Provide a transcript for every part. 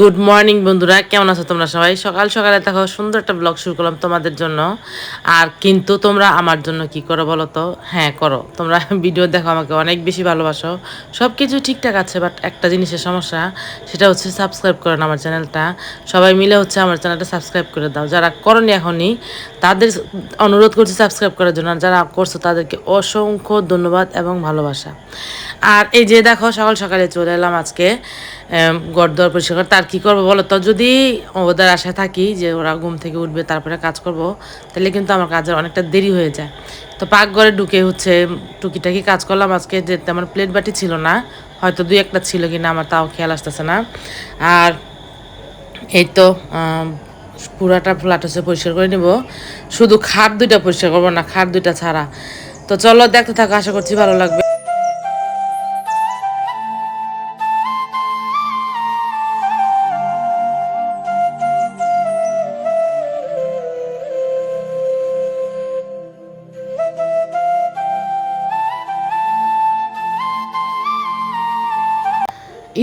Good morning বন্ধুরা। কেমন আছো তোমরা সবাই? সকাল সকালে দেখো, সুন্দর একটা ব্লগ শুরু করলাম তোমাদের জন্য। আর কিন্তু তোমরা আমার জন্য কি করো বলো তো? হ্যাঁ করো। তোমরা ভিডিও দেখো, আমাকে অনেক বেশি ভালোবাসো। সব কিছু ঠিকঠাক আছে বাট একটা জিনিসের সমস্যা, সেটা হচ্ছে সাবস্ক্রাইব করো আমার চ্যানেলটা। সবাই মিলে হচ্ছে আমার চ্যানেলটা সাবস্ক্রাইব করে দাও। যারা করনি এখনই, তাদের অনুরোধ করছি সাবস্ক্রাইব করার জন্য। যারা করছ, তাদেরকে অসংখ্য ধন্যবাদ এবং ভালোবাসা। আর এই যে দেখো, সকাল সকালে চলে এলাম আজকে গড়দর পরিষ্কার তার কী করব বলো তো? যদি ওদের আশায় থাকি যে ওরা ঘুম থেকে উঠবে, তারপরে কাজ করব, তাহলে কিন্তু আমার কাজের অনেকটা দেরি হয়ে যায়। তো পাকঘরে ঢুকে হচ্ছে টুকিটাকি কাজ করলাম। আজকে যে তেমন প্লেট বাটি ছিল না, হয়তো দুই একটা ছিল কিনা আমার তাও খেয়াল আসতেছে না। আর এই তো পুরাটা ফ্লাট হচ্ছে পরিষ্কার করে নিব। শুধু খাট দুইটা পরিষ্কার করব না, খাট দুইটা ছাড়া। তো চলো দেখতে থাকো, আশা করছি ভালো লাগবে।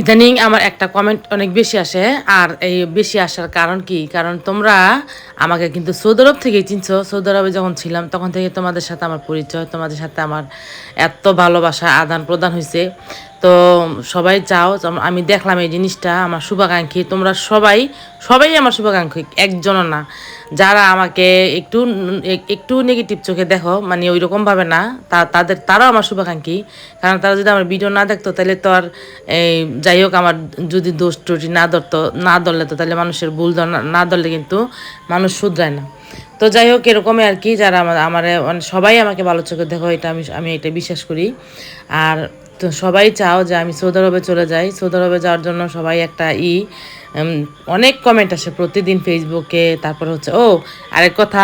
ইদানিং আমার একটা কমেন্ট অনেক বেশি আসে, আর এই বেশি আসার কারণ কি? কারণ তোমরা আমাকে কিন্তু সৌদি আরব থেকেই চিনছো। সৌদি আরবে যখন ছিলাম, তখন থেকে তোমাদের সাথে আমার পরিচয়, তোমাদের সাথে আমার এত ভালোবাসা আদান প্রদান হয়েছে তো সবাই চাও আমি দেখলাম এই জিনিসটা, আমার শুভাকাঙ্ক্ষী। তোমরা সবাই সবাই আমার শুভাকাঙ্ক্ষী, একজনও না। যারা আমাকে একটু একটু নেগেটিভ চোখে দেখো মানে ওই রকমভাবে না, তা তাদের, তারাও আমার শুভাকাঙ্ক্ষী। কারণ তারা যদি আমার ভিডিও না দেখতো, তাহলে তো আর, এই, যাই হোক, আমার যদি দোষ ত্রুটি না ধরতো, না ধরলে তো তাহলে মানুষের ভুল না ধরলে কিন্তু মানুষ শুধরায় না। তো যাই হোক, এরকমই আর কি যারা আমার আমার মানে সবাই আমাকে ভালো চোখে দেখো, এটা আমি আমি এটা বিশ্বাস করি। আর তো সবাই চাও যে আমি সৌদি আরবে চলে যাই। সৌদি আরবে যাওয়ার জন্য সবাই একটা ই অনেক কমেন্ট আসে প্রতিদিন ফেসবুকে তারপর হচ্ছে, ও, আরেক কথা,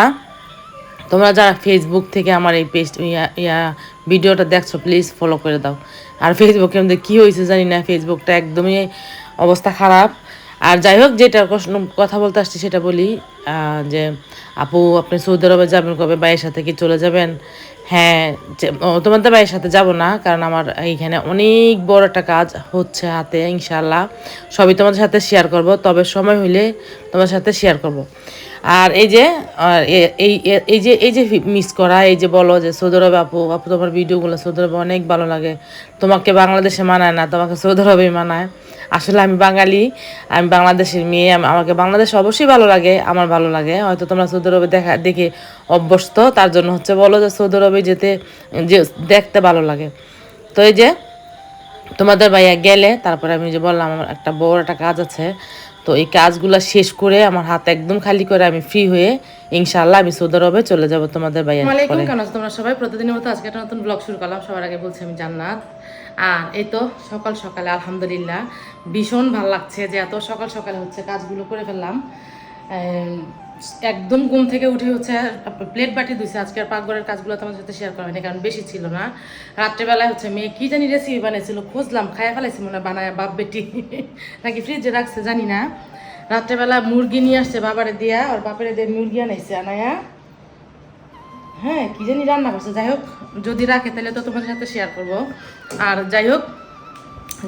তোমরা যারা ফেসবুক থেকে আমার এই পেজ ইয়া ইয়া ভিডিওটা দেখছ প্লিজ ফলো করে দাও। আর ফেসবুকে আমাদের কী হয়েছে জানি না ফেসবুকটা একদমই অবস্থা খারাপ। আর যাই হোক, যেটা কথা বলতে আসছি সেটা বলি যে আপু, আপনি সৌদি আরবে যাবেন কবে? ভাইয়ের সাথে কি চলে যাবেন? হ্যাঁ তোমাদের ভাইয়ের সাথে যাব না, কারণ আমার এইখানে অনেক বড় একটা কাজ হচ্ছে হাতে ইনশাল্লাহ সবই তোমাদের সাথে শেয়ার করব, তবে সময় হইলে তোমার সাথে শেয়ার করব। আর এই যে এই এই যে এই যে মিস করা, এই যে বলো যে সৌদি আরবে আপু আপু তোমার ভিডিওগুলো সৌদি আরবে অনেক ভালো লাগে। তোমাকে বাংলাদেশে মানায় না, তোমাকে সৌদি আরবে মানায়। আসলে আমি বাঙালি আমি বাংলাদেশের মেয়ে আমাকে বাংলাদেশ অবশ্যই ভালো লাগে আমার ভালো লাগে। হয়তো তোমরা সৌদি আরবে দেখা দেখে অভ্যস্ত তার জন্য হচ্ছে বলো যে সৌদি আরবে যেতে যে দেখতে ভালো লাগে। তো এই যে তোমাদের ভাইয়া গেলে তারপরে আমি যে বললাম আমার একটা বড় একটা কাজ আছে। তো এই কাজগুলো শেষ করে আমার হাত একদম খালি করে আমি ফ্রি হয়ে ইনশাল্লাহ আমি সৌদি আরবে চলে যাব তোমাদের ভাইয়া কেমন আছো? তোমরা সবাই প্রতিদিনের মতো আজকে একটা নতুন ব্লগ শুরু করলাম। সবার আগে বলছি আমি জান্নাত। আর এই তো সকাল সকালে, আলহামদুলিল্লাহ, ভীষণ ভালো লাগছে যে এত সকাল সকালে হচ্ছে কাজগুলো করে ফেললাম। একদম ঘুম থেকে উঠে হচ্ছে প্লেট বাটি ধুইছে। আজকে আর পাকঘরের কাজগুলো তোমার সাথে শেয়ার করা হয়নি, কারণ বেশি ছিল না। রাত্রেবেলায় হচ্ছে মেয়ে কি জানি রেসিপি বানিয়েছিল খুঁজলাম, খাইয়া ফেলাইছি, মনে বানায়, বাপ বেটি নাকি ফ্রিজে রাখছে, জানি না। রাত্রেবেলা মুরগি নিয়ে আসছে বাবারে দিয়া আর বাপেরে দিয়ে মুরগি আনাইছে, আনায়া হ্যাঁ কি জানি রান্না করছে। যাই হোক, যদি রাখে, তাহলে তো তোমাদের সাথে শেয়ার করব। আর যাই হোক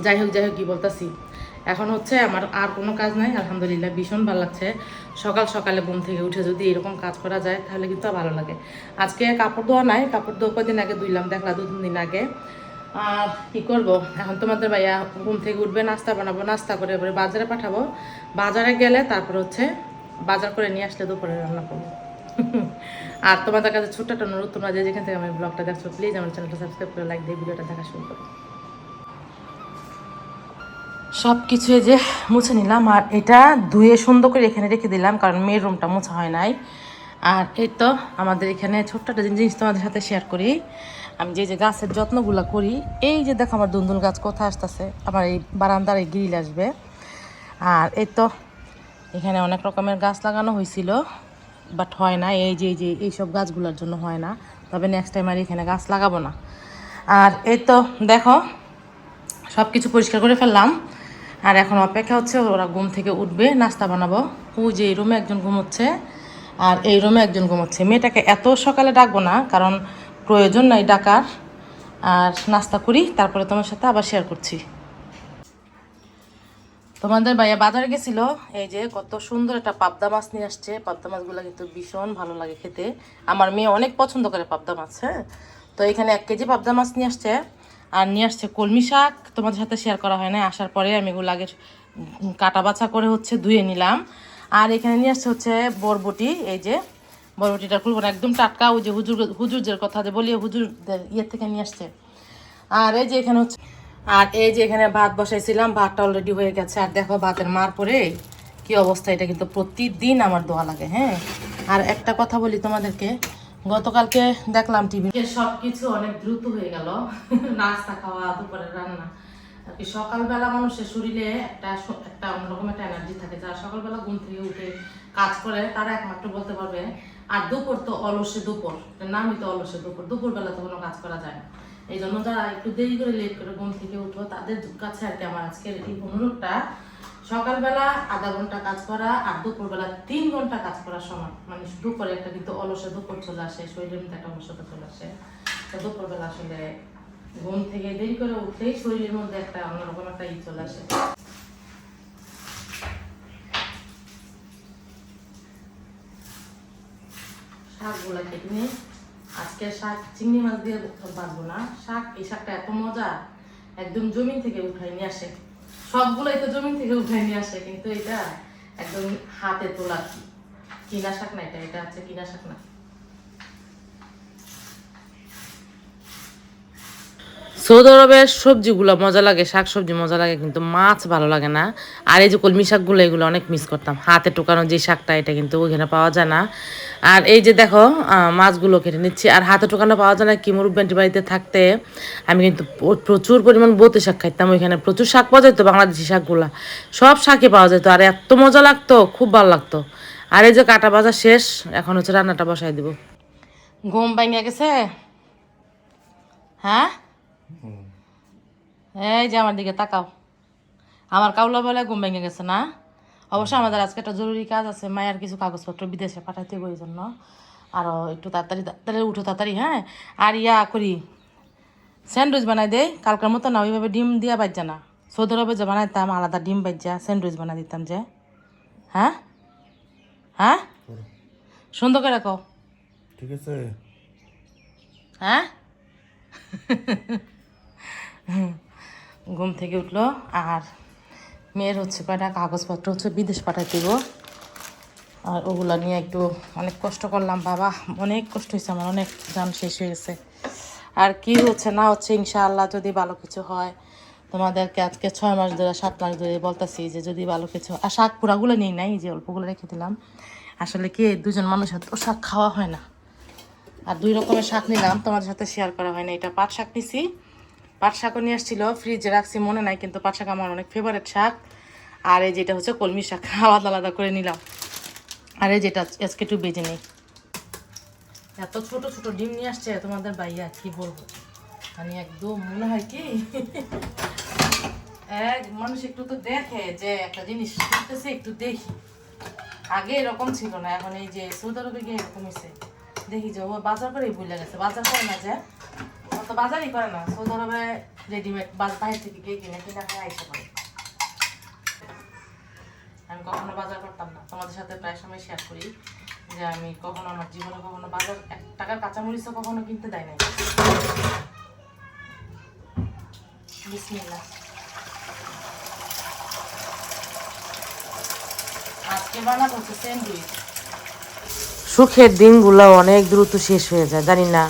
যাই হোক যাই হোক, কি বলতাছি? এখন হচ্ছে আমার আর কোনো কাজ নাই, আলহামদুলিল্লাহ, ভীষণ ভালো লাগছে। সকাল সকালে ঘুম থেকে উঠে যদি এরকম কাজ করা যায়, তাহলে কিন্তু ভালো লাগে। আজকে কাপড় ধোয়া নাই, কাপড় ধোয়া কদিন আগে ধুইলাম, দেখলা দু তিন দিন আগে। আর কি করব? এখন তোমাদের ভাইয়া ঘুম থেকে উঠবে, নাস্তা বানাবো, নাস্তা করে এবারে বাজারে পাঠাবো। বাজারে গেলে তারপর হচ্ছে বাজার করে নিয়ে আসলে দুপুরে রান্না করব। আর তোমাদের কাছে ছোট্ট একটা অনুরোধ, তোমরা যে যেখান থেকে আমার ব্লগটা দেখছ প্লিজ আমার চ্যানেলটা সাবস্ক্রাইব করে লাইক দিয়ে ভিডিওটা দেখা শুরু করো। সব কিছু যে মুছে নিলাম, আর এটা ধুয়ে সুন্দর করে এখানে রেখে দিলাম, কারণ মেয়ের রুমটা মোছা হয় নাই। আর এই তো আমাদের এখানে ছোট্ট একটা জিনিস তোমাদের সাথে শেয়ার করি। আমি যে যে গাছের যত্নগুলো করি, এই যে দেখো আমার দুন্দুল গাছ কোথায় আসতেছে, আমার এই বারান্দার এই গ্রিল আসবে। আর এই তো এখানে অনেক রকমের গাছ লাগানো হয়েছিল। বাট হয় না, এই যে এই যে, এইসব গাছগুলোর জন্য হয় না। তবে নেক্সট টাইম আর এখানে গাছ লাগাবো না। আর এই তো দেখো সব কিছু পরিষ্কার করে ফেললাম। আর এখন অপেক্ষা হচ্ছে ওরা ঘুম থেকে উঠবে, নাস্তা বানাবো। ওই যে, এই রুমে একজন ঘুমোচ্ছে। আর এই রুমে একজন ঘুমোচ্ছে। মেয়েটাকে এত সকালে ডাকবো না, কারণ প্রয়োজন নাই ডাকার। আর নাস্তা করি, তারপরে তোমার সাথে আবার শেয়ার করছি। তোমাদের ভাইয়া বাজারে গেছিল, এই যে কত সুন্দর একটা পাবদা মাছ নিয়ে আসছে। পাবদা মাছগুলো কিন্তু ভীষণ ভালো লাগে খেতে। আমার মেয়ে অনেক পছন্দ করে পাবদা মাছ হ্যাঁ? তো এখানে এক কেজি পাবদা মাছ নিয়ে আসছে, আর নিয়ে আসছে কলমি শাক। তোমাদের সাথে শেয়ার করা হয় না আসার পরে আমি এগুলো আগে কাটা বাছা করে হচ্ছে ধুয়ে নিলাম। আর এখানে নিয়ে আসছে হচ্ছে বরবটি, এই যে বরবটিটা খুলবো একদম টাটকা, ওই যে হুজুর, হুজুরদের কথা যে বলি, হুজুরদের ইয়ের থেকে নিয়ে আসছে। আর এই যে এখানে হচ্ছে আর এই যে এখানে ভাত বসাইছিলাম, ভাতটা অলরেডি হয়ে গেছে। আর দেখো ভাতের মার পরে কি অবস্থা, এটা কিন্তু প্রতিদিন আমার দোয়া লাগে হ্যাঁ? আর একটা কথা বলি তোমাদেরকে, গতকালকে দেখলাম টিভি সব কিছু অনেক দ্রুত হয়ে গেল, নাস্তা খাওয়া, দুপুরের রান্না। আর কি সকালবেলা মানুষের শরীরে একটা একটা অন্যরকম একটা এনার্জি থাকে, যারা সকালবেলা ঘুম থেকে উঠে কাজ করে, তারা একমাত্র বলতে পারবে, আর দুপুর তো অলসে দুপুর নামই তো অলসে দুপুর, দুপুরবেলা তো কোনো কাজ করা যায় না। এই জন্য যারা একটু দেরি করে লেট করে ঘুম থেকে উঠবো তাদের কাছে আর কি আমার আজকের এই অনুরোধটা, সকালবেলা আধা ঘণ্টা কাজ করা আর দুপুরবেলা তিন ঘণ্টা কাজ করার সময় মানে দুপুরে একটা কিন্তু অলসে দুপুর চলে আসে, শরীরের মধ্যে একটা অলসতা চলে আসে। তো দুপুরবেলা আসলে ঘুম থেকে দেরি করে উঠলেই শরীরের মধ্যে একটা অন্যরকম একটা ই চলে আসে। শাকগুলা কেটে নিয়ে আজকে শাক, চিংড়ি মাছ দিয়ে বাঁচবো না। শাক, এই শাকটা এত মজা, একদম জমিন থেকে উঠাই নিয়ে আসে। সবগুলোই তো জমিন থেকে উঠাই নিয়ে আসে, কিন্তু এটা একদম হাতে তোলা কিনা শাক না এটা এটা হচ্ছে কিনা শাক না। সৌদি আরবের সবজিগুলো মজা লাগে শাক সবজি মজা লাগে, কিন্তু মাছ ভালো লাগে না। আর এই যে কলমি শাকগুলো, এগুলো অনেক মিস করতাম। হাতে টোকানো যে শাকটা, এটা কিন্তু ওইখানে পাওয়া যায় না। আর এই যে দেখো মাছগুলো কেটে নিচ্ছি। আর হাতে টোকানো পাওয়া যায় না, কি মুরব্বান্টি বাড়িতে থাকতে। আমি কিন্তু প্রচুর পরিমাণ বতে শাক খাইতাম ওইখানে। প্রচুর শাক পাওয়া যেত বাংলাদেশি শাকগুলা। সব শাকই পাওয়া যেত আর এত মজা লাগতো, খুব ভালো লাগতো। আর এই যে কাটা বাজা শেষ, এখন হচ্ছে রান্নাটা বসাই দিব। ঘুম ভেঙে গেছে? হ্যাঁ? এই যে আমার দিকে তাকাও। আমার কাউলা বলে ঘুম ভেঙে গেছে না? অবশ্য আমাদের আজকে একটা জরুরি কাজ আছে মায়ের কিছু কাগজপত্র বিদেশে পাঠাইতে হবে এই জন্য আরও একটু তাড়াতাড়ি তাড়াতাড়ি উঠো তাড়াতাড়ি হ্যাঁ? আর ইয়া করি স্যান্ডউইচ বানাই দেই। কালকের মতো না ওইভাবে ডিম দিয়া বাজ্যা না। সৌদি আরবে যে বানাইতাম আলাদা ডিম বাজ্যা স্যান্ডউইচ বানাই দিতাম যে। হ্যাঁ? হ্যাঁ? সুন্দর করে রাখো ঠিক আছে। হ্যাঁ? ঘুম থেকে উঠল আর মেয়ের হচ্ছে কয়টা কাগজপত্র হচ্ছে বিদেশ পাঠাই দিব। আর ওগুলো নিয়ে একটু অনেক কষ্ট করলাম, বাবা। অনেক কষ্ট হয়েছে, আমার অনেক জান শেষ হয়ে গেছে। আর কি হচ্ছে না হচ্ছে, ইনশাআল্লাহ যদি ভালো কিছু হয়, তোমাদেরকে আজকে ছয় মাস ধরে, সাত মাস ধরে বলতেছি যে যদি ভালো কিছু আর শাক পুরাগুলো নেই নাই যে অল্পগুলো রেখে দিলাম। আসলে কি, দুজন মানুষ তো শাক খাওয়া হয় না। আর দুই রকমের শাক নিলাম, তোমাদের সাথে শেয়ার করা হয় না। এটা পাট শাক নিছি পাট শাকও নিয়ে আসছিল ফ্রিজে রাখছি, মনে নাই, কিন্তু পাট শাক আমার অনেক ফেভারিট শাক। আর এই যেটা হচ্ছে কলমি শাক, আলাদা আলাদা করে নিলাম। আর এই যেটা আজকে একটু বেজে নেই। এত ছোট ছোট ডিম নিয়ে আসছে, তোমাদের ভাইয়া কি বলব? মানে একদম মনে হয় কি? এক মানুষ একটু তো দেখে যে একটা জিনিস শিখতেছে, একটু দেখি। আগে এরকম ছিল না, এখন এই যে সৌদি আরবে গিয়ে এরকম দেখি যে ও বাজার করেই ভুলে গেছে। বাজার করে না যে তো বাজারই করে না, সৌদি আরবে রেডিমেড বাইরে থেকে গিয়ে কিনে কিনে খায় আইসা আমি কখনো বাজার করতাম না। তোমাদের সাথে প্রায় সময় শেয়ার করি যে আমি কখনো আমার জীবনে কখনো বাজার এক টাকার কাঁচামরিচও কখনো কিনতে দেয় নাই। আজকে বানাবো হচ্ছে স্যান্ডউইচ। সুখের দিনগুলো অনেক দ্রুত শেষ হয়ে যায়, জানি না।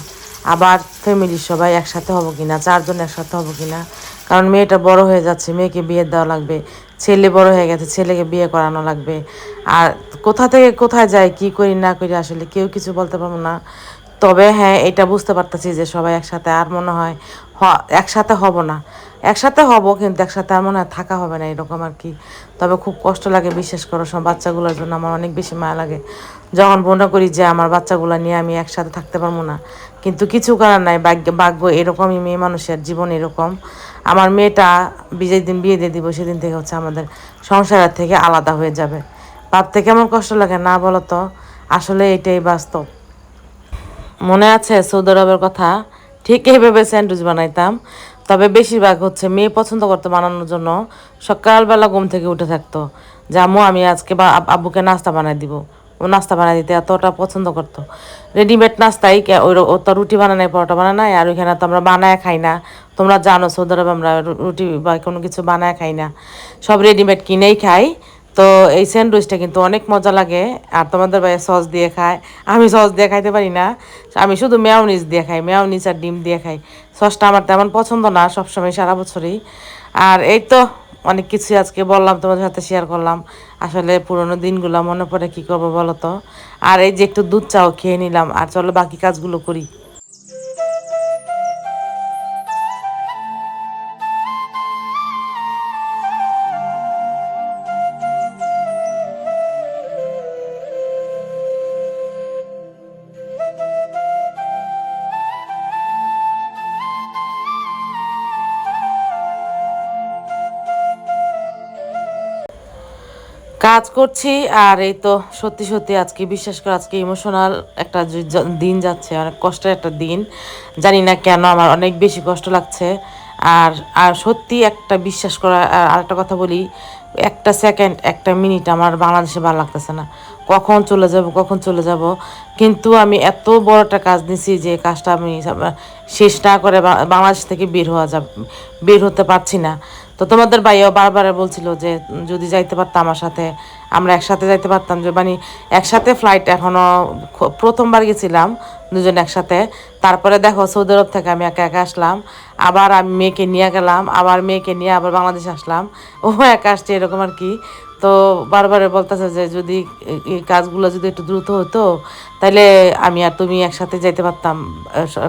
আবার ফ্যামিলির সবাই একসাথে হব কিনা, চারজন একসাথে হব কিনা? কারণ মেয়েটা বড় হয়ে যাচ্ছে, মেয়েকে বিয়ে দেওয়া লাগবে, ছেলে বড় হয়ে গেছে, ছেলেকে বিয়ে করানো লাগবে। আর কোথা থেকে কোথায় যায়, কি করি, না করি আসলে কেউ কিছু বলতে পারব না। তবে হ্যাঁ এটা বুঝতে পারতেছি যে সবাই একসাথে, আর মনে হয় হ- একসাথে হব না। একসাথে হব কিন্তু একসাথে আর মনে হয় থাকা হবে না এরকম আর কি। তবে খুব কষ্ট লাগে বিশেষ করে সব বাচ্চাগুলোর জন্য আমার অনেক বেশি মায়া লাগে। যখন মনে করি যে আমার বাচ্চাগুলো নিয়ে আমি একসাথে থাকতে পারব না, কিন্তু কিছু করার নাই, ভাগ্য ভাগ্য এরকমই মেয়ে মানুষের জীবন এরকম। আমার মেয়েটা বিজয় দিন, বিয়ে দিয়ে দিব, সেদিন থেকে হচ্ছে আমাদের সংসারের থেকে আলাদা হয়ে যাবে। ভাবতে কেমন কষ্ট লাগে না বলো তো, আসলে এটাই বাস্তব। মনে আছে সৌদি আরবের কথা ঠিক এইভাবে স্যান্ডউইচ বানাইতাম। তবে বেশিরভাগ হচ্ছে মেয়ে পছন্দ করতো বানানোর জন্য। সকালবেলা ঘুম থেকে উঠে থাকতো। যে আমি আজকে বা আব- আব্বুকে নাস্তা বানাই দিব। ও নাস্তা বানাই দিতে এতটা পছন্দ করতো। রেডিমেড নাস্তাই ওই ও তো রুটি বানায় পরোটা বানায় আর ওইখানে তো আমরা বানায় খাই না। তোমরা জানো সৌদি আরবে আমরা রুটি বা কোনো কিছু বানায় খাই না। সব রেডিমেড কিনেই খাই। তো এই স্যান্ডউইচটা কিন্তু অনেক মজা লাগে। আর তোমাদের ভাই সস দিয়ে খায়। আমি সস দিয়ে খাইতে পারি না। আমি শুধু মেয়নিজ দিয়ে খাই মেয়নিজ আর ডিম দিয়ে খাই। সসটা আমার তেমন পছন্দ না সবসময়, সারা বছরই। আর এই তো অনেক কিছুই আজকে বললাম, তোমাদের সাথে শেয়ার করলাম। আসলে পুরোনো দিনগুলো মনে পড়ে, কি করব বলো তো? আর এই যে একটু দুধ চাও খেয়ে নিলাম। আর চলো বাকি কাজগুলো করি। কাজ করছি আর এই তো সত্যি সত্যি আজকে বিশ্বাস করে, আজকে ইমোশনাল একটা দিন যাচ্ছে, অনেক কষ্টের একটা দিন। জানি না কেন, আমার অনেক বেশি কষ্ট লাগছে। আর আর সত্যি একটা বিশ্বাস করা, আর আরেকটা কথা বলি, একটা সেকেন্ড একটা মিনিট আমার বাংলাদেশে ভালো লাগতেছে না। কখন চলে যাব, কখন চলে যাব? কিন্তু আমি এত বড় একটা কাজ নিছি যে কাজটা আমি শেষ না করে বাংলাদেশ থেকে বের হওয়া যাব বের হতে পারছি না। তো তোমাদের ভাইও বারবার বলছিল যে যদি যাইতে পারতাম আমার সাথে, আমরা একসাথে যাইতে পারতাম। যে মানে একসাথে ফ্লাইট এখনও প্রথমবার গেছিলাম দুজন একসাথে। তারপরে দেখো সৌদি আরব থেকে আমি একা একা আসলাম, আবার আমি মেয়েকে নিয়ে গেলাম, আবার মেয়েকে নিয়ে আবার বাংলাদেশ আসলাম। ও একা আসছে এরকম আর কি। তো বারবার বলতেছে যে, যদি এই- কাজগুলো যদি একটু দ্রুত হতো তাহলে আমি আর তুমি একসাথে যাইতে পারতাম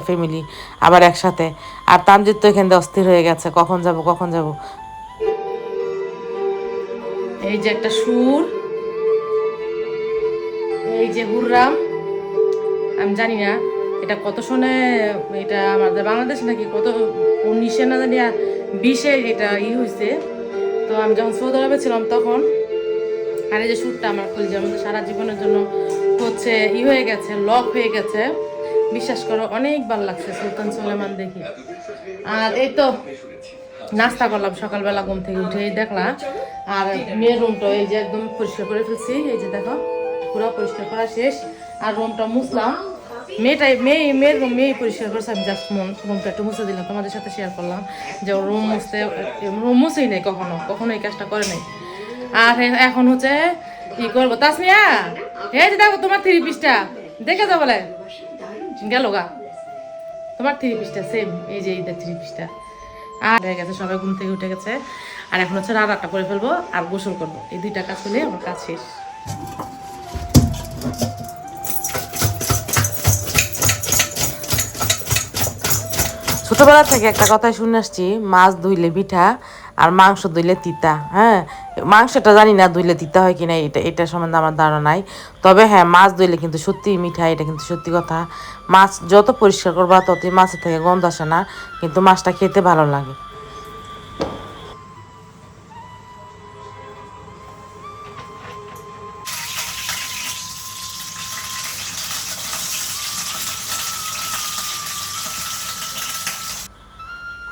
ফ্যামিলি আবার একসাথে। আর তামজিৎ তো এখান থেকে অস্থির হয়ে গেছে, কখন যাব কখন যাব? এই যে একটা সুর। এই যে হুররাম। আমি জানি না, এটা কত সনে এটা আমাদের বাংলাদেশ নাকি কত, উনিশে না জানি, বিশে এটা ই হয়েছে তো আমি যখন সৌদি আরবে ছিলাম তখন, আর এই যে সুরটা আমার খুলছে মধ্যে সারা জীবনের জন্য হচ্ছে ই হয়ে গেছে, লক হয়ে গেছে। বিশ্বাস করো, অনেক ভালো লাগছে সুলতান সুলেমান দেখি। আর এই তো, নাস্তা করলাম সকালবেলা ঘুম থেকে উঠে দেখলাম আর মেয়ের রুমটা এই যে একদম পরিষ্কার করে ফেলছি। এই যে দেখো, পুরো পরিষ্কার করা শেষ। আর রুমটা মুছলাম। মেয়েটাই, মেয়ে, মেয়ের রুম মেয়ে পরিষ্কার করেছে। আমি জাস্ট রুমটা একটু মুছে দিলাম। তোমাদের সাথে শেয়ার করলাম যে রুম মুছতে রুম মুছেই নেই কখনো। কখনো এই কাজটা করে নাই। আর এখন হচ্ছে কি করব? তাসমিয়া, এই যে দেখো তোমার থ্রি পিসটা দেখে যাও বলে। গেল গা। তোমার থ্রি পিসটা সেম এই যে এইটা থ্রি পিসটা আর হয়ে গেছে, সবাই ঘুম থেকে উঠে গেছে। আর এখন হচ্ছে রান্নাটা করে ফেলব আর গোসল করব। এই দুইটা কাজ করলে আমার কাজ শেষ। ছোটবেলা থেকে একটা কথাই শুনে আসছি, মাছ ধুইলে পিঠা আর মাংস ধুইলে তিতা হ্যাঁ? মাংসটা জানি না ধুইলে তিতা হয় কিনা, এটা এটা সম্বন্ধে আমার ধারণা নাই। তবে হ্যাঁ মাছ ধুইলে কিন্তু সত্যি মিঠা, এটা কিন্তু সত্যি কথা। মাছ যত পরিষ্কার করবা, ততই মাছের থেকে গন্ধ আসে না, কিন্তু মাছটা খেতে ভালো লাগে।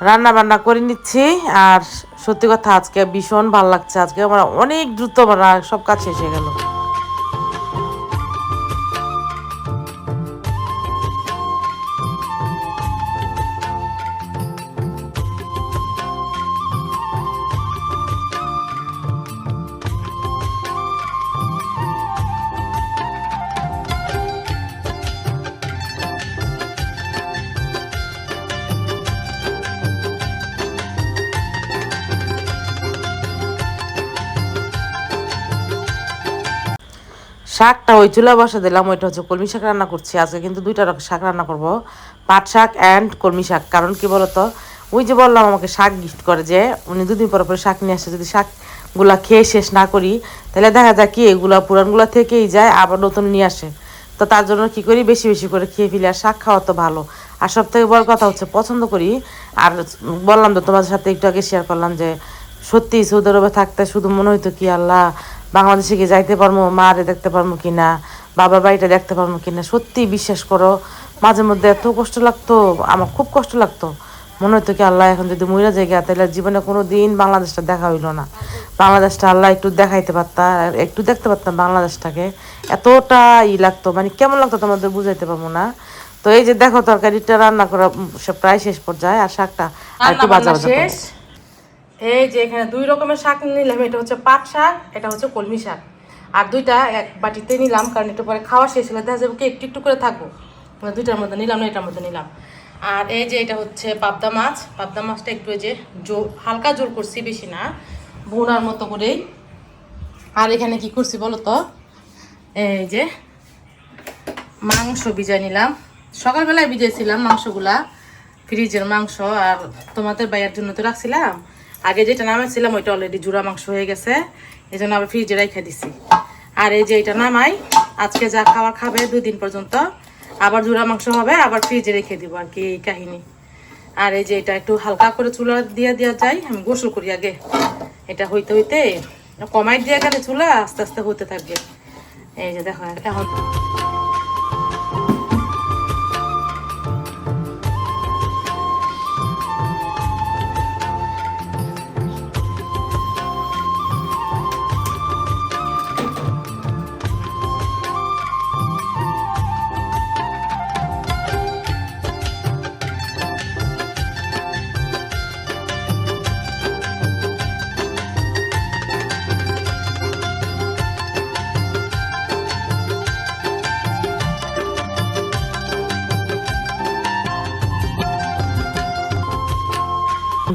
রান্না বান্না করে নিচ্ছি। আর সত্যি কথা আজকে ভীষণ ভালো লাগছে। আজকে আমার অনেক দ্রুত সব কাজ শেষ হয়ে গেল। শাকটা ওই চুলা বসা দিলাম, ওইটা হচ্ছে কলমি শাক রান্না করছি আজকে, কিন্তু দুইটা রকম শাক রান্না করব। পাট শাক অ্যান্ড কলমি শাক, কারণ কি বলতো? ওই যে বললাম আমাকে শাক গিফট করে যে, উনি দুদিন পর পরে শাক নিয়ে আসে, যদি শাকগুলা খেয়ে শেষ না করি, তাহলে দেখা যায় কি এগুলা পুরানগুলা থেকেই যায়, আবার নতুন নিয়ে আসে। তো তার জন্য কি করি? বেশি বেশি করে খেয়ে ফেলি, আর শাক খাওয়া তো ভালো। আর সব থেকে বড় কথা হচ্ছে পছন্দ করি, আর বললাম তো তোমাদের সাথে একটু আগে শেয়ার করলাম যে, সত্যি সৌদি আরবে থাকতে শুধু মনে হইতো কি আল্লাহ বাংলাদেশে গিয়ে যাইতে পারব মারে দেখতে পারব কিনা বাবার বাড়িটা দেখতে পারব কিনা সত্যি বিশ্বাস করো মাঝে মধ্যে এত কষ্ট লাগতো আমার খুব কষ্ট লাগতো। মনে হতো কি আল্লাহ এখন যদি মহিলা জায়গা তাহলে জীবনে কোনো দিন বাংলাদেশটা দেখা হইল না। বাংলাদেশটা আল্লাহ একটু দেখাইতে পারতাম একটু দেখতে পারতাম বাংলাদেশটাকে। এতটা ই লাগতো মানে কেমন লাগতো তোমাদের বুঝাইতে পারব না। তো এই যে দেখো তরকারিটা রান্না করা প্রায় শেষ পর্যায়ে আর শাকটা আর একটু বাজা বাজা শেষ? এই যে এখানে দুই রকমের শাক নিলাম, এটা হচ্ছে পাট শাক, এটা হচ্ছে কলমি শাক। আর দুইটা এক বাটিতে নিলাম, কারণ একটু পরে খাওয়া শেষ হলে দেখা যাবে কি একটু একটু করে থাকব। মানে দুইটার মধ্যে নিলাম না, এটার মধ্যে নিলাম। আর এই যে এটা হচ্ছে পাবদা মাছ, পাবদা মাছটা একটু এই যে জো, হালকা জোর করছি বেশি না বোনার মতো করেই। আর এখানে কি করছি বলো তো? এই যে মাংস ভিজাই নিলাম। সকালবেলায় ভিজাইছিলাম মাংসগুলা, ফ্রিজের মাংস, আর তোমাদের বাইয়ের জন্য তো রাখছিলাম। আগে যেটা নামাইছিলাম, ওইটা অলরেডি জুড়া মাংস হয়ে গেছে। এই জন্য আবার ফ্রিজে রেখে দিছি। আর এই যে এটা নামাই, আজকে যা খাবার খাবে দুই দিন পর্যন্ত, আবার জুড়া মাংস হবে, আবার ফ্রিজে রেখে দিব আর কি এই কাহিনী। আর এই যে এটা একটু হালকা করে চুলা দিয়ে দেওয়া যায়, আমি গোসল করি আগে। এটা হইতে হইতে কমাই দিয়ে গেলে চুলা আস্তে আস্তে হতে থাকবে। এই যে দেখো, এখন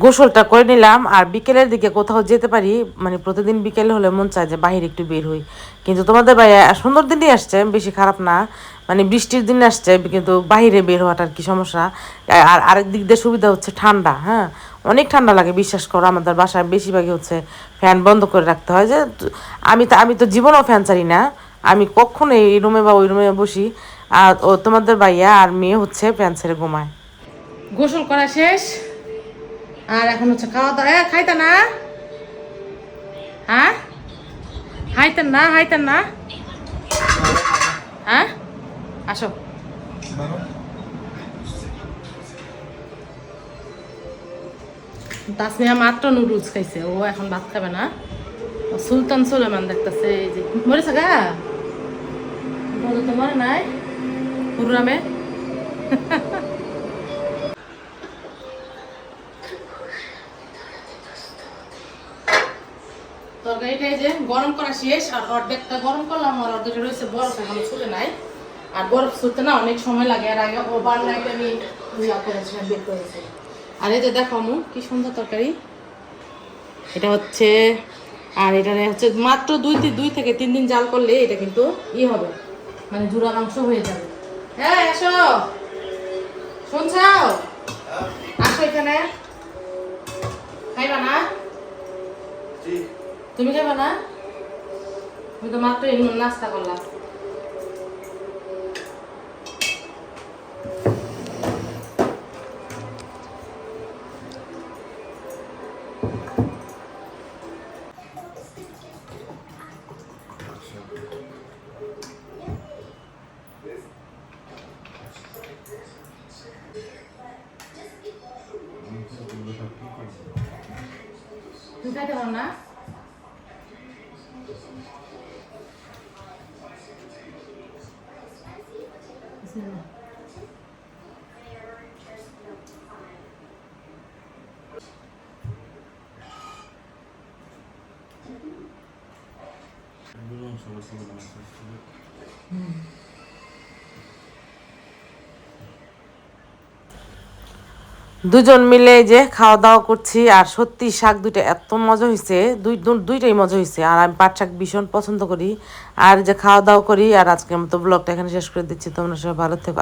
গোসলটা করে নিলাম। আর বিকেলের দিকে কোথাও যেতে পারি মানে প্রতিদিন বিকেলে হলে মন চায় যে বাহিরে একটু বের হই। কিন্তু তোমাদের ভাই সুন্দর দিনই আসছে, বেশি খারাপ না। মানে বৃষ্টির দিন আসছে, কিন্তু বাইরে বের হওয়াটার কি সমস্যা? আর আরেক দিক দিয়ে সুবিধা হচ্ছে ঠান্ডা হ্যাঁ? অনেক ঠান্ডা লাগে, বিশ্বাস করো, আমাদের বাসায় বেশিরভাগই হচ্ছে ফ্যান বন্ধ করে রাখতে হয়। যে আমি তো আমি তো জীবনও ফ্যান চারি না। আমি কখনো এই রুমে বা ওই রুমে বসি। আর ও তোমাদের ভাইয়া আর মেয়ে হচ্ছে ফ্যান ছেড়ে ঘুমায়। গোসল করা শেষ। আর এখন হচ্ছে খাওয়া দাওয়া। খাইতে না? হ্যাঁ? হাইতেন না হাইতেন না? হ্যাঁ? আসো। তাসমিয়া মাত্র নুডলস খাইছে, ও এখন ভাত খাবে না। সুলতান সুলেমান দেখতেছে, এই যে, মরেছে গা? বলো তো মরে নাই? পুরামে এই যে গরম করা শেষ, আর অর্ধেকটা গরম করলাম, আর অর্ধেকটা রয়েছে বরফ, এখন ছুটে নাই। আর বরফ ছুটতে না অনেক সময় লাগে আর আগে ওভার নাইট আমি বের করেছি। আর এই যে দেখো আমু কি সুন্দর তরকারি। এটা হচ্ছে, আর এটা হচ্ছে মাত্র দুই দুই থেকে তিন দিন জাল করলে এটা কিন্তু ই হবে মানে জুড়া মাংস হয়ে যাবে। হ্যাঁ এসো। শুনছাও? আসো এখানে। খাইবা না? তুমি খাবে না? আমি তো মাত্র নাস্তা করলাম Isn't it? দুজন মিলে যে খাওয়া দাওয়া করছি, আর সত্যি শাক দুইটা এত মজা হয়েছে দুই দুইটাই মজা হয়েছে আর আমি পাট শাক ভীষণ পছন্দ করি। আর যে খাওয়া দাওয়া করি, আর আজকের মতো ব্লগটা এখানে শেষ করে দিচ্ছি, তোমরা সবাই ভালো থেকো।